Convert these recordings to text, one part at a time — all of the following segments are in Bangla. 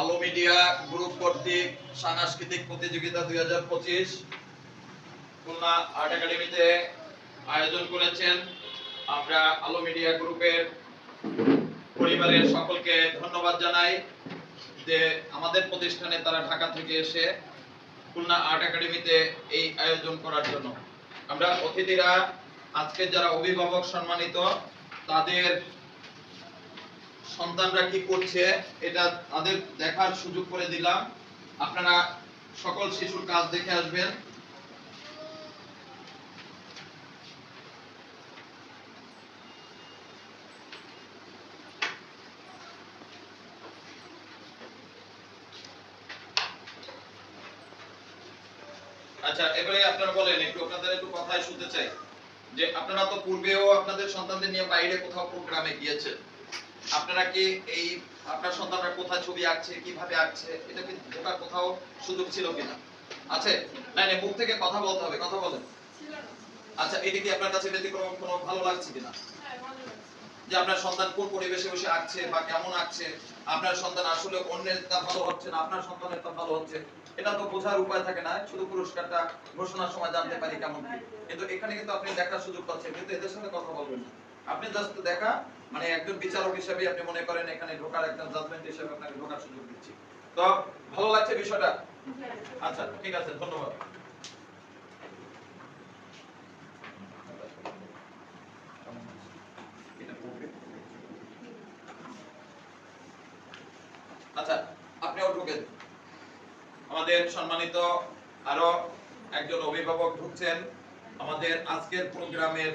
আলো মিডিয়া গ্রুপ কর্তৃক সাংস্কৃতিক প্রতিযোগিতা দুই হাজার পঁচিশ খুলনা আর্ট একাডেমিতে আয়োজন করেছেন। আমরা আলো মিডিয়া গ্রুপের পরিবারের সকলকে ধন্যবাদ জানাই যে আমাদের প্রতিষ্ঠানে তারা ঢাকা থেকে এসে খুলনা আর্ট একাডেমিতে এই আয়োজন করার জন্য। আমরা অতিথিরা, আজকে যারা অভিভাবক সম্মানিত, তাদের সন্তানরা কি করছে, এটা তাদের দেখার সুযোগ করে দিলাম। আপনারা সকল শিশুর কাজ দেখে আসবেন। আচ্ছা এবারে আপনারা বলেন, একটু আপনাদের একটু কথাই শুনতে চাই। যে আপনারা তো পূর্বেও আপনাদের সন্তানদের নিয়ে বাইরে কোথাও প্রোগ্রামে গিয়েছেন। আপনারা কি এই আপনার সন্তানরা কোথায় ছবি আঁকছে কীভাবে আঁকছে এটা কি ঢোকার কোথাও সুযোগ ছিল কিনা? আছে? না না মুখ থেকে কথা বলতে হবে কথা বলেন। আচ্ছা এটা কি আপনার কাছে ব্যতিক্রম কোনো ভালো লাগছে কিনা? যে আপনার সন্তান কোন পরিবেশে বসে আঁকছে বা কেমন আঁকছে? আপনার সন্তান আসলে অন্যের তা ভালো হচ্ছে না আপনার সন্তানের তা ভালো হচ্ছে? এটা তো বোঝার উপায় থাকে না শুধু পুরস্কারটা ঘোষণার সময় জানতে পারি কেমন কি। কিন্তু এখানে কিন্তু আপনি দেখার সুযোগ পাচ্ছেন কিন্তু এদের সাথে কথা বলবেন না। আপনি জাস্ট দেখা মানে একজন বিচারক হিসেবে আপনি মনে করেন এখানে ঢোকার একটা জাজমেন্ট হিসেবে আপনাকে ঢোকার সুযোগ দিচ্ছি। তো ভালো লাগছে বিষয়টা? আচ্ছা ঠিক আছে, ধন্যবাদ। আচ্ছা আপনিও ঢুকেন। আমাদের সম্মানিত আরও একজন অভিভাবক ঢুকছেন। আমাদের আজকের প্রোগ্রামের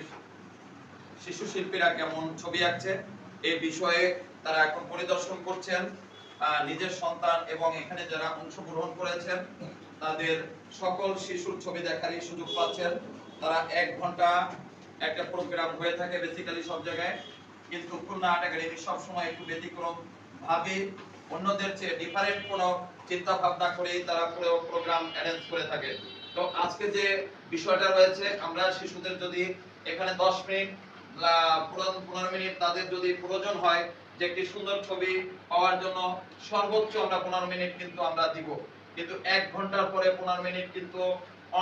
শিশু শিল্পীরা কেমন ছবি আঁকছে? এই বিষয়ে তারা এখন পরিদর্শন করছেন নিজের সন্তান এবং এখানে যারা অংশগ্রহণ করেছেন, তাদের সকল শিশুর ছবি দেখারই সুযোগ পাচ্ছেন। তারা এক ঘণ্টা একটা প্রোগ্রাম হয়ে থাকে বেসিক্যালি সব জায়গায়। কিন্তু খুলনা আর্ট একাডেমি সবসময় একটু ব্যতিক্রম ভাবে। অন্যদের চেয়ে ডিফারেন্ট কোনো চিন্তা ভাবনা করেই তারা পুরো প্রোগ্রাম অ্যারেঞ্জ করে থাকে। তো আজকে যে বিষয়টা রয়েছে, আমরা শিশুদের যদি এখানে 10 মিনিট পনেরো মিনিট তাদের যদি প্রয়োজন হয় যে একটি সুন্দর ছবি পাওয়ার জন্য সর্বোচ্চ আমরা পনেরো মিনিট কিন্তু আমরা দিব। কিন্তু এক ঘণ্টার পরে পনেরো মিনিট কিন্তু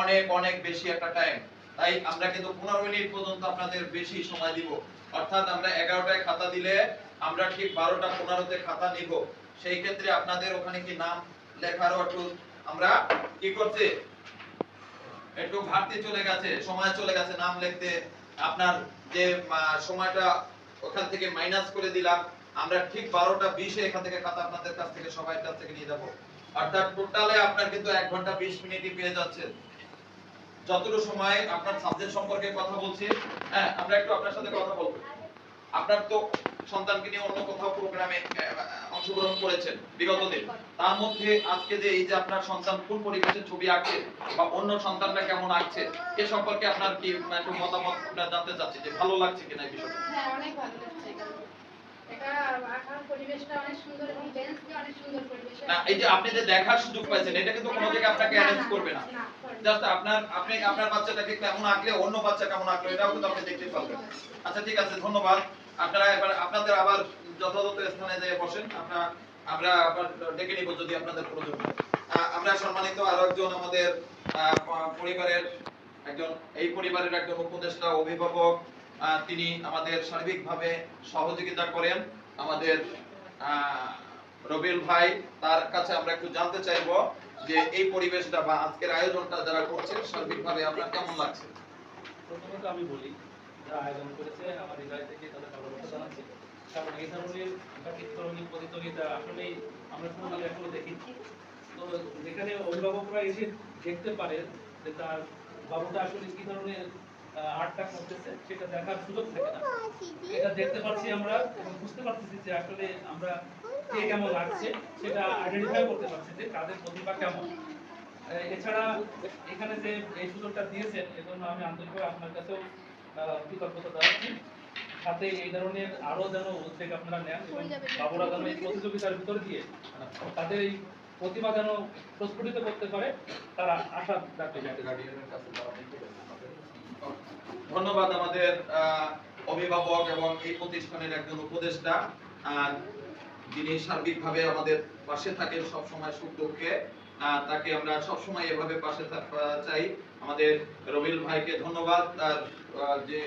অনেক অনেক বেশি একটা টাইম তাই আমরা কিন্তু পনেরো মিনিট পর্যন্ত আপনাদের বেশি সময় দিব। অর্থাৎ আমরা এগারোটায় খাতা দিলে আমরা ঠিক বারোটা পনেরোতে খাতা নিব। সেই ক্ষেত্রে আপনাদের ওখানে কি নাম লেখারও একটু আমরা কি করছি? একটু ঘাটতি চলে গেছে, সময় চলে গেছে নাম লিখতে। আপনার যে সময়টা ওখান থেকে মাইনাস করে দিলাম, আমরা ঠিক বারোটা বিশে এখান থেকে খাতা আপনাদের কাছ থেকে, সবাই কাছ থেকে নিয়ে যাব। অর্থাৎ টোটালে আপনার কিন্তু এক ঘণ্টা বিশ মিনিটই পেয়ে যাচ্ছে যতটুকু সময় আপনার সাবজেক্ট সম্পর্কে কথা বলছি হ্যাঁ আমরা একটু আপনার সাথে কথা বলব। আপনার তো সন্তানকে নিয়ে অন্য কোথাও প্রোগ্রামে অংশগ্রহণ করেছেন বিগত দিন। তার মধ্যে আজকে যে এই যে আপনার সন্তান কোন পরিবেশে ছবি আঁকছে বা অন্য সন্তানরা কেমন আঁকছে, এ সম্পর্কে আপনার কি একটু মতামত আপনার জানতে চাচ্ছি যে ভালো লাগছে কিনা এই বিষয়টা? হ্যাঁ অনেক ভালো লাগছে না এই যে আপনি যে দেখার সুযোগ পাইছেন এটা কিন্তু কোনো জায়গায় আপনাকে অ্যারেঞ্জ করবে না। জাস্ট আপনার আপনি আপনার বাচ্চাটাকে কেমন আঁকলে অন্য বাচ্চা কেমন আঁকলো এটাও কিন্তু আপনি দেখতে পারবেন। আচ্ছা ঠিক আছে ধন্যবাদ। আপনারা এবার আপনাদের আবার যথাযথ স্থানে যেয়ে বসেন। আপনারা আমরা আবার ডেকে নিব যদি আপনাদের প্রয়োজন আমরা সম্মানিত আরও একজন আমাদের পরিবারের একজন এই পরিবারের একজন উপদেষ্টা অভিভাবক তিনি আমাদের সার্বিকভাবে সহযোগিতা করেন। আমাদের আহ, রবিউল ভাই তার কাছে আমরা একটু জানতে চাইব যে এই পরিবেশটা বা আজকের আয়োজনটা যারা করছে সার্বিকভাবে আপনার কেমন লাগছে? প্রথমত আমি বলি যারা আয়োজন করেছে আমার হৃদয় থেকে তাদের ভালোবাসা জানাচ্ছি। কারণ এই ধরনের ব্যতিক্রমী প্রতিযোগিতা আসলেই আমরা কোনো এখনও দেখিনি। তো যেখানে অভিভাবকরা এসে দেখতে পারে যে তার বাবুটা আসলে কি ধরনের আর্টটা করতেছে সেটা দেখার সুযোগ থাকে না। এটা দেখতে পাচ্ছি আমরা এবং বুঝতে পারতেছি যে আসলে আমরা কে কেমন লাগছে সেটা আইডেন্টিফাই করতে পারছি যে কাদের প্রতিভা কেমন। এছাড়া এখানে যে এই সুযোগটা দিয়েছেন এজন্য আমি আন্তরিকভাবে আপনার কাছেও আহ, কৃতজ্ঞতা জানাচ্ছি। সাথে এই ধরনের আরও যেন উদ্যোগ আপনারা নেন এবং বাবুরা যেন এই প্রতিযোগিতার ভিতর দিয়ে তাদের এই প্রতিভা যেন প্রস্ফুটিত করতে পারে তারা আশা রাখতে ধন্যবাদ আমাদের অভিভাবক এবং এই প্রতিষ্ঠানের একজন উপদেষ্টা যিনি সার্বিকভাবে আমাদের পাশে থাকেন সবসময় সুখ দুঃখে তাকে আমরা সবসময় এভাবে পাশে চাই। আমাদের রবিল ভাইকে ধন্যবাদ তার যে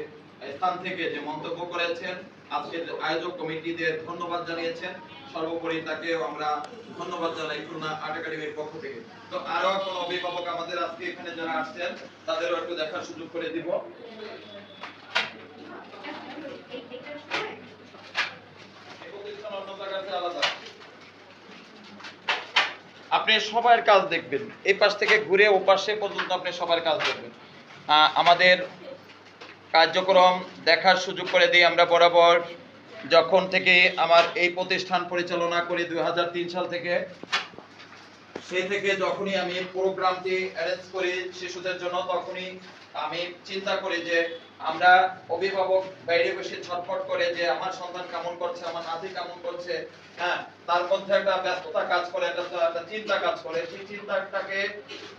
স্থান থেকে যে মন্তব্য করেছেন, আজকের আয়োজক কমিটিদের ধন্যবাদ জানিয়েছেন। সর্বোপরি তাকে আমরা ধন্যবাদ জানাই খুলনা আর্ট একাডেমির পক্ষ থেকে। তো আরও কোন অভিভাবক আমাদের আজকে এখানে যারা আসছেন, তাদেরও একটু দেখার সুযোগ করে দিব। আপনি সবার কাজ দেখবেন। এই পাশ থেকে ঘুরে ও পাশে পর্যন্ত আপনি সবার কাজ দেখবেন। আমাদের কার্যক্রম দেখার সুযোগ করে দিই আমরা বরাবর। যখন থেকে আমার এই প্রতিষ্ঠান পরিচালনা করি দু হাজার তিন সাল থেকে, সেই থেকে যখনই আমি প্রোগ্রামটি অ্যারেঞ্জ করি শিশুদের জন্য, তখনই আমি চিন্তা করি যে আমরা অভিভাবক বাইরে বসে ছটফট করে যে আমার সন্তান কেমন করছে, আমার নাতি কেমন করছে হ্যাঁ তার মধ্যে একটা ব্যস্ততা কাজ করে, একটা চিন্তা কাজ করে। সেই চিন্তাটাকে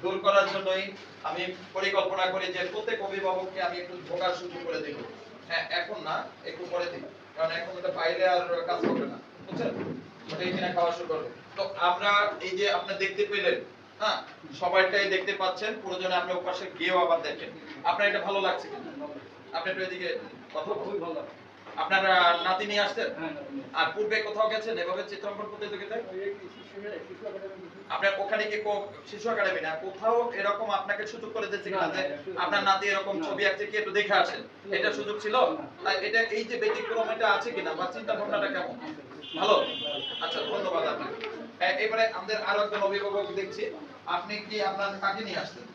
দূর করার জন্যই আমি পরিকল্পনা করি যে প্রত্যেক অভিভাবককে আমি একটু ঢোকার সুযোগ করে দেব। হ্যাঁ এখন না, একটু পরে দিই কারণ এখন এটা বাইরে আর কাজ করবে না। বুঝছেন? ওটাই কিনা খাওয়া শুরু করবে। তো আমরা এই যে আপনি দেখতে পেলেন হ্যাঁ সবাইটাই দেখতে পাচ্ছেন প্রয়োজনে আপনি ওপাশে গিয়েও আবার দেখেন। আপনার এটা ভালো লাগছে কিনা? আপনি এদিকে কথা খুবই ভালো। আপনারা নাতি নিয়ে আসতেন হ্যাঁ, আর পূর্বে কোথাও গেছেন? এভাবে চিত্রাঙ্কন প্রতিযোগিতায় আপনার ওখানে কি শিশু একাডেমি না? কোথাও এরকম আপনাকে সুযোগ করে কিনা? যে আপনার নাতি এরকম ছবি আঁকছে কি একটু দেখে আসেন? এটা সুযোগ ছিল? এটা এই যে ব্যতিক্রম এটা আছে কিনা? বা চিন্তা ভাবনাটা কেমন? ভালো? আচ্ছা ধন্যবাদ আপনাকে। হ্যাঁ, এবারে আমাদের আরও একজন অভিভাবক দেখছি। আপনি কি আপনার কাকে নিয়ে আসছেন?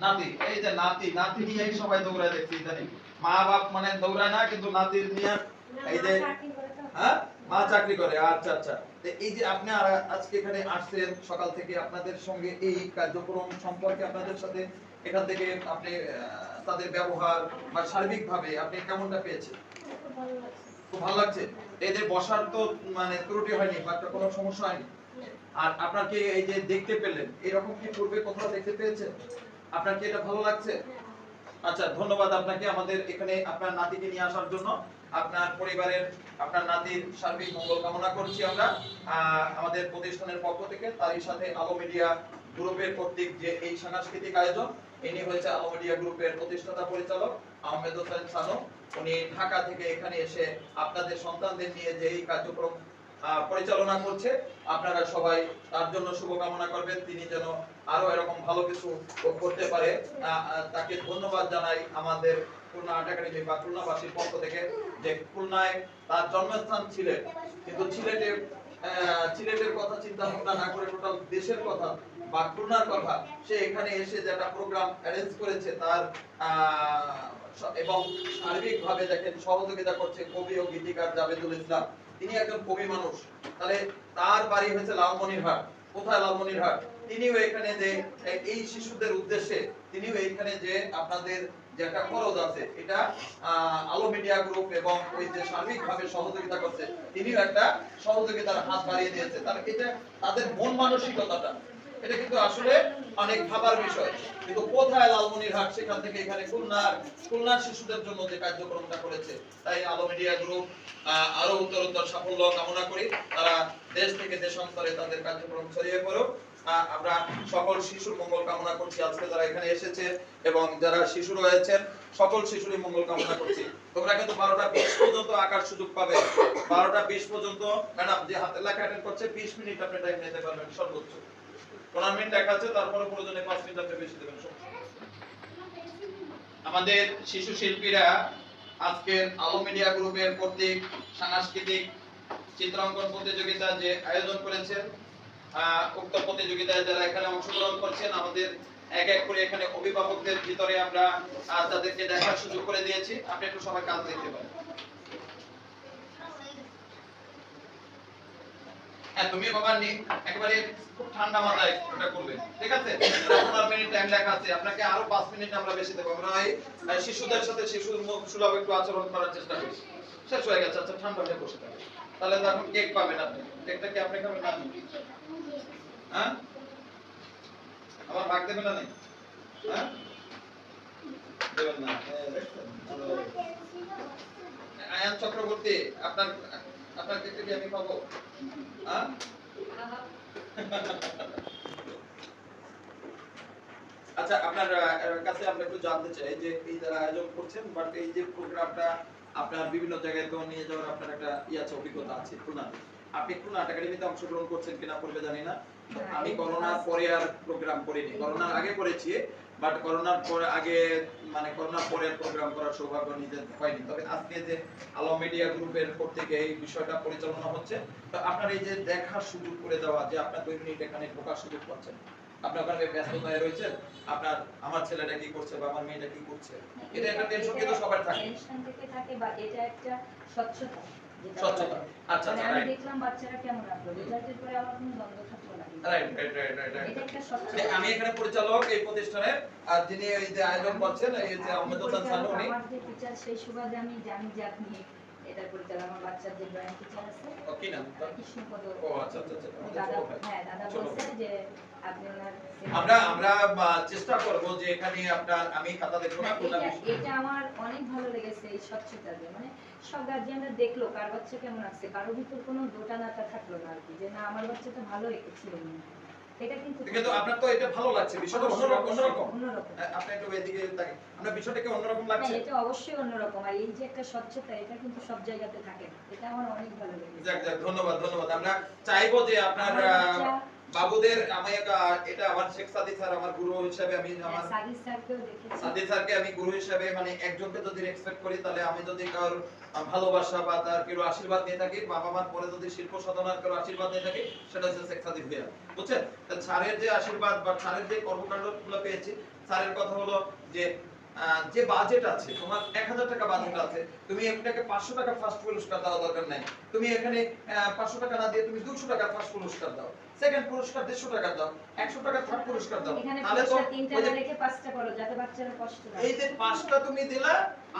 নাতি এই যে নাতি নাতি নিয়েই সবাই দৌড়ায় দেখছি ইদানিং? মা বাপ মানে দৌড়ায় না কিন্তু নাতি নিয়ে এই যে হ্যাঁ? মা চাকরি করে আচ্ছা আচ্ছা। এই যে আপনি আজকে এখানে আসছেন সকাল থেকে আপনাদের সঙ্গে এই কার্যক্রম সম্পর্কে আপনাদের সাথে এখান থেকে আপনি তাদের ব্যবহার বা সার্বিকভাবে আপনি কেমনটা পেয়েছেন? খুব ভালো লাগছে। এদের বসার তো মানে ত্রুটি হয়নি বা একটা কোনো সমস্যা হয়নি? আর আপনার কি এই যে দেখতে পেলেন, এরকম কি পূর্বে কোথাও দেখতে পেয়েছেন? আপনার কি এটা ভালো লাগছে? আচ্ছা ধন্যবাদ আপনাকে আমাদের এখানে আপনার নাতিকে নিয়ে আসার জন্য। আপনার পরিবারের, আপনার নাতির সার্বিক মঙ্গল কামনা করছি আমরা। আমাদের প্রতিষ্ঠানের পক্ষ থেকে তারই সাথে আলো মিডিয়া গ্রুপের কর্তৃক যে এই সাংস্কৃতিক আয়োজন, ইনি হয়েছে আলো মিডিয়া গ্রুপের প্রতিষ্ঠাতা পরিচালক আহমেদ হোসেন সানু। উনি ঢাকা থেকে এখানে এসে আপনাদের সন্তানদের নিয়ে যে এই কার্যক্রম পরিচালনা করছে আপনারা সবাই তার জন্য শুভকামনা করবেন। তিনি যেন আরও এরকম ভালো কিছু করতে পারে। তাকে ধন্যবাদ জানাই আমাদের খুলনা আর্ট একাডেমি বা খুলনাবাসীর পক্ষ থেকে যে খুলনায় তার জন্মস্থান কিন্তু সিলেটের কথা চিন্তা ভাবনা না করে টোটাল দেশের কথা বা খুলনার কথা, সে এখানে এসে যে একটা প্রোগ্রাম অ্যারেঞ্জ করেছে তার এবং সার্বিকভাবে দেখেন সহযোগিতা করছে কবি ও গীতিকার জাবেদুল ইসলাম। তিনি একজন কবি মানুষ। তাহলে তার বাড়ি হয়েছে লালমনিরহাট। কোথায় লালমনিরহাট? তিনিও এখানে যে এই শিশুদের উদ্দেশ্যে তিনিও এখানে যে আপনাদের যে একটা খরচ আছে, এটা আলো মিডিয়া গ্রুপ এবং ওই যে সার্বিকভাবে সহযোগিতা করছে, তিনিও একটা সহযোগিতার হাত বাড়িয়ে দিয়েছে। তার এটা তাদের মন মানসিকতাটা। এটা কিন্তু আসলে অনেক ভাবার বিষয়। কিন্তু কোথায় লালমনিরহাট? সেখান থেকে এখানে খুলনার খুলনার শিশুদের জন্য যে কার্যক্রমটা করেছে, তাই আলো মিডিয়া গ্রুপ আরও উত্তরোত্তর সাফল্য কামনা করি। তারা দেশ থেকে দেশান্তরে তাদের কার্যক্রম ছড়িয়ে পড়ুক। আমরা সকল শিশুর মঙ্গল কামনা করছি। আজকে যারা এখানে এসেছে এবং যারা শিশু রয়েছেন, সকল শিশুরই মঙ্গল কামনা করছি। তোমরা কিন্তু বারোটা বিশ পর্যন্ত আঁকার সুযোগ পাবে। বারোটা বিশ পর্যন্ত, ম্যাডাম যে হাতের লেখা অ্যাটেন্ড করছে, বিশ মিনিট আপনি টাইম নিতে পারবেন সর্বোচ্চ। পনেরো দেখাচ্ছে তারপরে প্রয়োজনে পাঁচ বেশি দেবেন আমাদের শিশু শিল্পীরা আজকের আলো মিডিয়া গ্রুপের কর্তৃক সাংস্কৃতিক চিত্রাঙ্কন প্রতিযোগিতা যে আয়োজন করেছেন উক্ত প্রতিযোগিতায় যারা এখানে অংশগ্রহণ করছেন, আমাদের এক এক করে এখানে অভিভাবকদের ভিতরে আমরা তাদেরকে দেখার সুযোগ করে দিয়েছি। আপনি একটু সবাই কাজ দেখতে পারেন। হ্যাঁ তুমি বাবা নি একেবারে খুব ঠান্ডা মাথায় এটা করবেন ঠিক আছে? পনেরো মিনিট টাইম লেখা আছে। আপনাকে আরও পাঁচ মিনিট আমরা বেশি দেবো। আমরা এই শিশুদের সাথে শিশু সুলভ একটু আচরণ করার চেষ্টা করি। শেষ হয়ে গেছে। আচ্ছা ঠান্ডা হয়ে বসে থাকে। তাহলে তো এখন কেক পাবেন আপনি। কেকটা কি আপনি খাবেন না হ্যাঁ? আমার ভাগ দেবেন না নাই? হ্যাঁ? দেবেন না। হ্যাঁ, আয়ান চক্রবর্তী আপনার আপনার কি আমি পাবো। হ্যাঁ আচ্ছা আপনার কাছে আমরা একটু জানতে চাই যে এই যারা আয়োজন করছেন বাট এই যে প্রোগ্রামটা আপনার বিভিন্ন জায়গায় তো নিয়ে যাওয়ার আপনার একটা ই আছে অভিজ্ঞতা আছে খুলনাতে আপনি খুলনা আর্ট একাডেমিতে অংশগ্রহণ করছেন কিনা করবে জানি না। আমি করোনার পরে আর প্রোগ্রাম করিনি। করোনার আগে করেছি। বাট করোনার পরে আগে মানে করোনার পরে প্রোগ্রাম করার সৌভাগ্য নিজে হয়নি তবে আজকে যে আলো মিডিয়া গ্রুপের থেকে এই বিষয়টা পরিচালনা হচ্ছে, তো আপনার এই যে দেখার সুযোগ করে দেওয়া, যে আপনার দুই মিনিট এখানে ঢোকার সুযোগ পাচ্ছেন। আপনি ওখানে ব্যস্ততায় রয়েছেন, আপনার, আমার ছেলেটা কি করছে বা আমার মেয়েটা কি করছে? এটা একটা টেনশন কিন্তু সবার থাকে। টেনশন থেকে থাকে বা এটা একটা স্বচ্ছতা। স্বচ্ছতা আচ্ছা মানে আচ্ছা আমি দেখলাম বাচ্চারা কেমন রাখল রেজাল্টের পরে আমার কোনো দ্বন্দ্ব থাকল না। রাইট রাইট রাইট আমি এখানে পরিচালক এই প্রতিষ্ঠানে আর যিনি এই যে আয়োজন করছেন এই যে আহমেদ হোসেন সানু উনি। টিচার সেই সুবাদে আমি জানি যে আপনি এটার পরিচালক আমার বাচ্চার যে ড্রয়িং টিচার আছে। ও, কি নাম? কৃষ্ণপদ। ও আচ্ছা আচ্ছা আচ্ছা দাদা হ্যাঁ দাদা ছোট বলছে যে আপনি আমরা আমরা চেষ্টা করব যে এখানে আপনার আমি খাতা দেখব না হ্যাঁ, কোনটা এটা- আমার অনেক ভালো লেগেছে এই স্বচ্ছতা যে মানে সব গার্জিয়ানরা দেখল কার বাচ্চা কেমন আছে কারোর ভিতর কোনো দোটা নাটা থাকল না আর কি যে না আমার বাচ্চা তো ভালো ছিল এটা কিন্তু কিন্তু আপনার তো এটা ভালো লাগছে বিষয়টা অন্যরকম অন্যরকম। আপনি একটু এদিকে আপনার অন্যরকম লাগছে? এটা অবশ্যই অন্যরকম। আর এই যে একটা স্বচ্ছতা এটা কিন্তু সব জায়গাতে থাকে এটা আমার অনেক ভালো লাগে যাক যাক ধন্যবাদ ধন্যবাদ। আমরা চাইব যে আপনার বাবুদের আমি একটা- এটা আমার শেখ সাদি স্যার আমার গুরু হিসেবে আমি আমার হ্যাঁ, দেখেছি। সাদি স্যারকে আমি গুরু হিসেবে মানে একজনকে যদি রেসপেক্ট করি তাহলে আমি যদি আহ, ভালোবাসা বা তার কেউ আশীর্বাদ নিয়ে থাকি বাবা মার পরে যদি শিল্প সাধনার কেউ আশীর্বাদ নিয়ে থাকি সেটা হচ্ছে শেখ সাদি ভুইয়া। বুঝছেন? স্যারের যে আশীর্বাদ বা স্যারের যে কর্মকাণ্ডগুলো পেয়েছি স্যারের কথা হলো যে যে বাজেট আছে তোমার এক হাজার টাকা বাজেট আছে তুমি এটাকে পাঁচশো টাকা ফার্স্ট পুরস্কার দেওয়া দরকার নাই। তুমি এখানে পাঁচশো টাকা না দিয়ে তুমি দুশো টাকা ফার্স্ট পুরস্কার দাও। সেকেন্ড পুরস্কার দেড়শো টাকা দাও একশো টাকা থার্ড পুরস্কার দাও। তাহলে তো তিনটা না রেখে পাঁচটা করো যাতে বাচ্চারা কষ্ট না এই যে পাঁচটা তুমি দিলা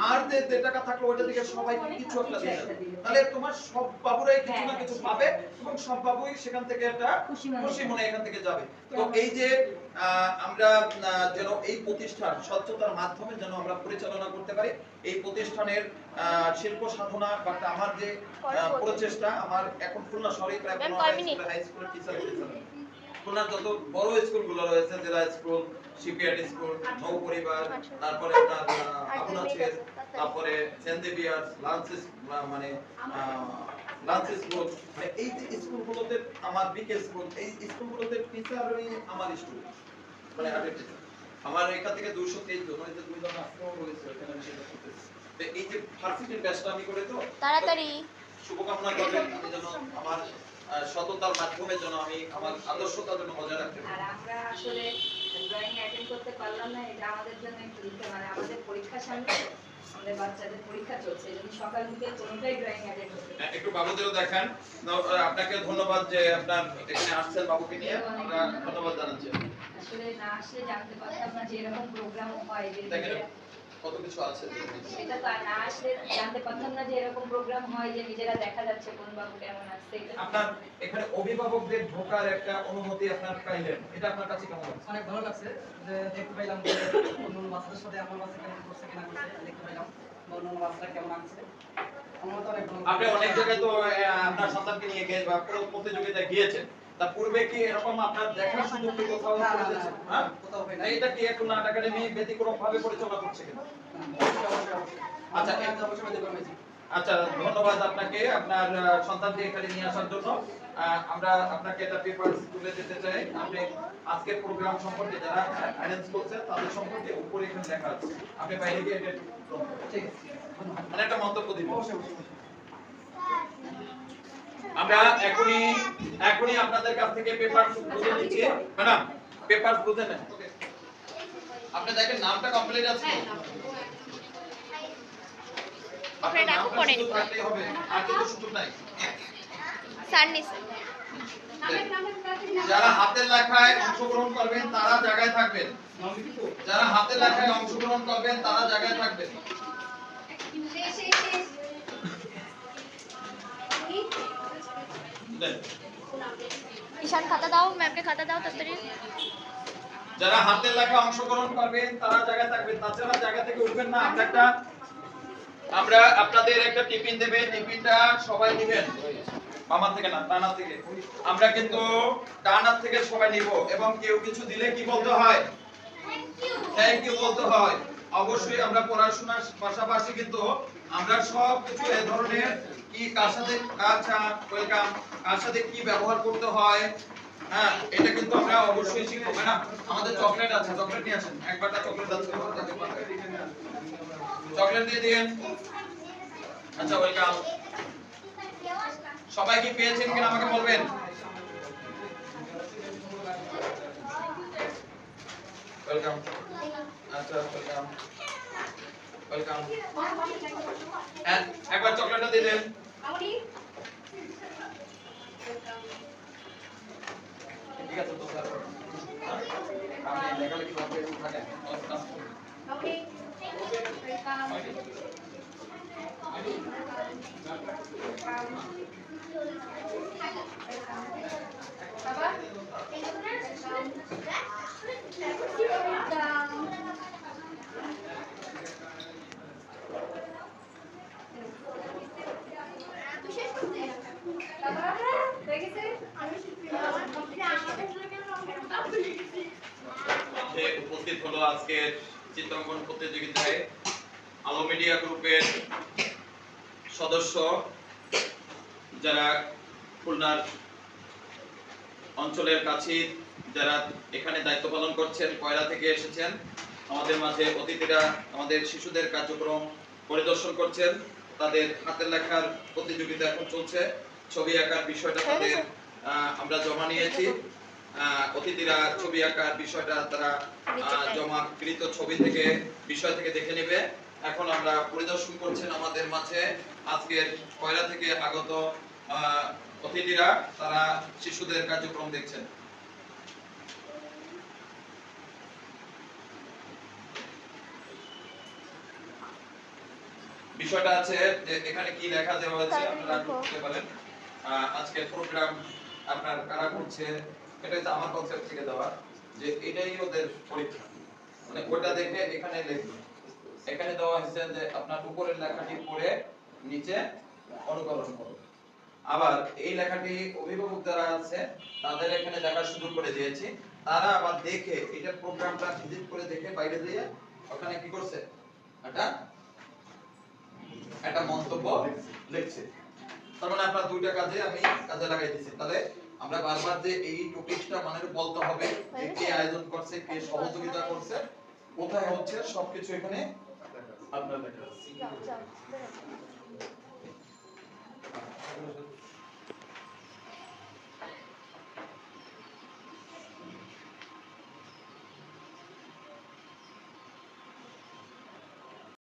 আর যে যে টাকা থাকল ওইটা থেকে সবাই কিছু একটা দিয়ে দেবে। তাহলে তোমার সব বাবুরাই কিছু না কিছু পাবে এবং সব বাবুই সেখান থেকে একটা খুশি মনে এখান থেকে যাবে। তো এই যে আহ, আমরা যেন এই প্রতিষ্ঠান স্বচ্ছতার মাধ্যমে যেন আমরা পরিচালনা করতে পারি এই প্রতিষ্ঠানের আহ, শিল্প সাধনা বা আমার যে প্রচেষ্টা আমার এখন খুলনা শহরে প্রায় হাই স্কুলের টিচার খুলনার যত বড় স্কুলগুলো রয়েছে জেলা স্কুল শিপিয়ার্ড স্কুল নৌ পরিবার তারপরে আপনার আবুনাচের তারপরে সেন্ট জেভিয়ার্স লান্স মানে স্কুল মানে এই যে স্কুলগুলোতে আমার বিকে স্কুল এই স্কুলগুলোতে টিচারই আমার স্কুল মানে টিচার। আমার এখান থেকে দুইশো তেইশ জন রয়েছে ওখানে আমি সেটা করতেছি। তো এই যে ভার্সিটির ব্যাচটা আমি করে তো তাড়াতাড়ি। শুভকামনা করবেন আমি যেন আমার সততার মাধ্যমে যেন আমি আমার আদর্শতা যেন বজায় রাখতে পারি। আর আমরা আসলে ড্রয়িং অ্যাটেন্ড করতে পারলাম না এটা আমাদের জন্য একটু মানে আমাদের পরীক্ষা সামনে আমাদের বাচ্চাদের পরীক্ষা চলছে এই সকাল থেকে কোনোটাই ড্রয়িং অ্যাটেন্ড করতে পারলাম না। হ্যাঁ, একটু বাবুদেরও দেখান। আপনাকে ধন্যবাদ যে আপনার এখানে আসছেন বাবুকে নিয়ে। আমরা ধন্যবাদ জানাচ্ছি। আসলে না আসলে জানতে পারতাম না যে এরকম প্রোগ্রাম হয় যে কত কিছু আছে সেটা তো না আসলে জানতে পারতাম না যে এরকম প্রোগ্রাম হয় যে নিজেরা দেখা যাচ্ছে কোন বাবু কেমন আসছে আপনার এখানে অভিভাবকদের ঢোকার একটা অনুমতি আপনার পাইলেন এটা আপনার কাছে কেমন লাগছে? অনেক ভালো লাগছে যে দেখতে পাইলাম যে অন্য বাচ্চাদের সাথে আমার বাচ্চা কেমন করছে কিনা করছে দেখতে পাইলাম অন্য বাচ্চারা কেমন আনছে আমার তো অনেক ভালো আপনি অনেক জায়গায় তো আপনার সন্তানকে নিয়ে গিয়ে বা প্রতিযোগিতায় গিয়েছেন। তা পূর্বে কি এরকম আপনার দেখার সুযোগ কি কোথাও হ্যাঁ? কোথাও হয় না, না। এটা কি এখন নাট একাডেমি ব্যতিক্রম ভাবে পরিচালনা করছে কিনা। আচ্ছা, আমি এক- অবশ্যই ব্যতিক্রম হয়েছি। আচ্ছা ধন্যবাদ আপনাকে আপনার সন্তানকে এখানে নিয়ে আসার জন্য আমরা আপনাকে এটা পেপার তুলে দিতে চাই আপনি আজকের প্রোগ্রাম সম্পর্কে যারা অ্যারেঞ্জ করছেন তাদের সম্পর্কে উপরে এখানে লেখা আছে আপনি বাইরে গিয়ে এটা ঠিক আছে মানে একটা মন্তব্য দিবেন অবশ্যই। আমরা এখনই এখনই আপনাদের কাছ থেকে পেপার বুঝে নিচ্ছি। ম্যাডাম পেপার বুঝে নেন। আপনি দেখেন নামটা কমপ্লিট আছে হ্যাঁ, ডাকো হবে আর কিছু সুযোগ নাই। স্যার। না- যারা হাতের লেখায় অংশগ্রহণ করবেন তারা জায়গায় থাকবেন। যারা হাতের লেখায় অংশগ্রহণ করবেন তারা জায়গায় থাকবেন। ঈশান, খাতা দাও ম্যামকে খাতা দাও তাড়াতাড়ি। যারা হাতের লেখা অংশগ্রহণ করবেন, তারা তাছাড়া জায়গা থেকে উঠবেন না, আমরা একটা আমরা আপনাদের একটা টিফিন দেবে, টিফিনটা সবাই নেবেন। থেকে না ডানার থেকে। আমরা কিন্তু ডানার থেকে সবাই নিব, এবং কেউ কিছু দিলে কি বলতে হয়? থ্যাংক ইউ বলতে হয়। অবশ্যই আমরা পড়াশোনার পাশাপাশি কিন্তু আমরা সব কিছু এই ধরনের কি কার সাথে আচ্ছা ওয়েলকাম, কার সাথে কি ব্যবহার করতে হয় হ্যাঁ এটা কিন্তু আমরা অবশ্যই শিখব। ম্যাডাম, আমাদের চকলেট আছে, চকলেট নিয়ে আসেন। একবারটা চকলেট আছে চকলেট দিয়ে দিন আচ্ছা ওয়েলকাম। সবাই কি পেয়েছেন কিনা আমাকে বলবেন? ওয়েলকাম। আচ্ছা ওয়েলকাম। ওয়েলকাম। হ্যাঁ একবার চকলেটটা দিয়ে দেন। ঠিক আছে তো স্যার। আপনি লেখালেখি থাকেন? বাবা উপস্থিত হলো আজকের চিত্রাঙ্কন প্রতিযোগিতায় আলো মিডিয়া গ্রুপের সদস্য যারা খুলনার অঞ্চলের কাছে যারা এখানে দায়িত্ব পালন করছেন কয়রা থেকে এসেছেন, আমাদের মাঝে অতিথিরা, আমাদের শিশুদের কার্যক্রম পরিদর্শন করছেন। তাদের হাতের লেখার প্রতিযোগিতা এখন চলছে। ছবি আঁকার বিষয়টা তাদের আমরা জমা নিয়েছি। অতিথিরা ছবি আঁকার বিষয়টা তারা জমাকৃত ছবি থেকে বিষয় থেকে দেখে নেবে। এখন আমরা পরিদর্শন করছেন আমাদের মাঝে। আজকের কয়লা থেকে আগত আহ, অতিথিরা তারা শিশুদের কার্যক্রম দেখছেন। বিষয়টা আছে যে এখানে কি লেখা দেওয়া হয়েছে আপনারা বুঝতে পারেন। আহ, আজকের প্রোগ্রাম আপনার কারা করছে এটা হচ্ছে আমার কনসেপ্ট থেকে দেওয়া যে এটাই ওদের পরীক্ষা। মানে ওটা দেখে এখানে লিখবে। এখানে দেওয়া হয়েছে যে আপনার উপরের লেখাটি পড়ে নিচে অনুকরণ করো। আবার এই লেখাটি অভিভাবক যারা আছে তাদের এখানে দেখার সুযোগ করে দিয়েছি। তারা আবার দেখে এটা প্রোগ্রামটা ভিজিট করে দেখে বাইরে দিয়ে ওখানে কি করছে? এটা একটা মন্তব্য লিখছে। তার মানে আপনার দুইটা কাজে আমি কাজে লাগাই দিচ্ছি তাহলে আমরা বারবার যে এই টপিকটা মানে বলতে হবে কে আয়োজন করছে, কে সহযোগিতা করছে কোথায় হচ্ছে সবকিছু এখানে আপনার দেখা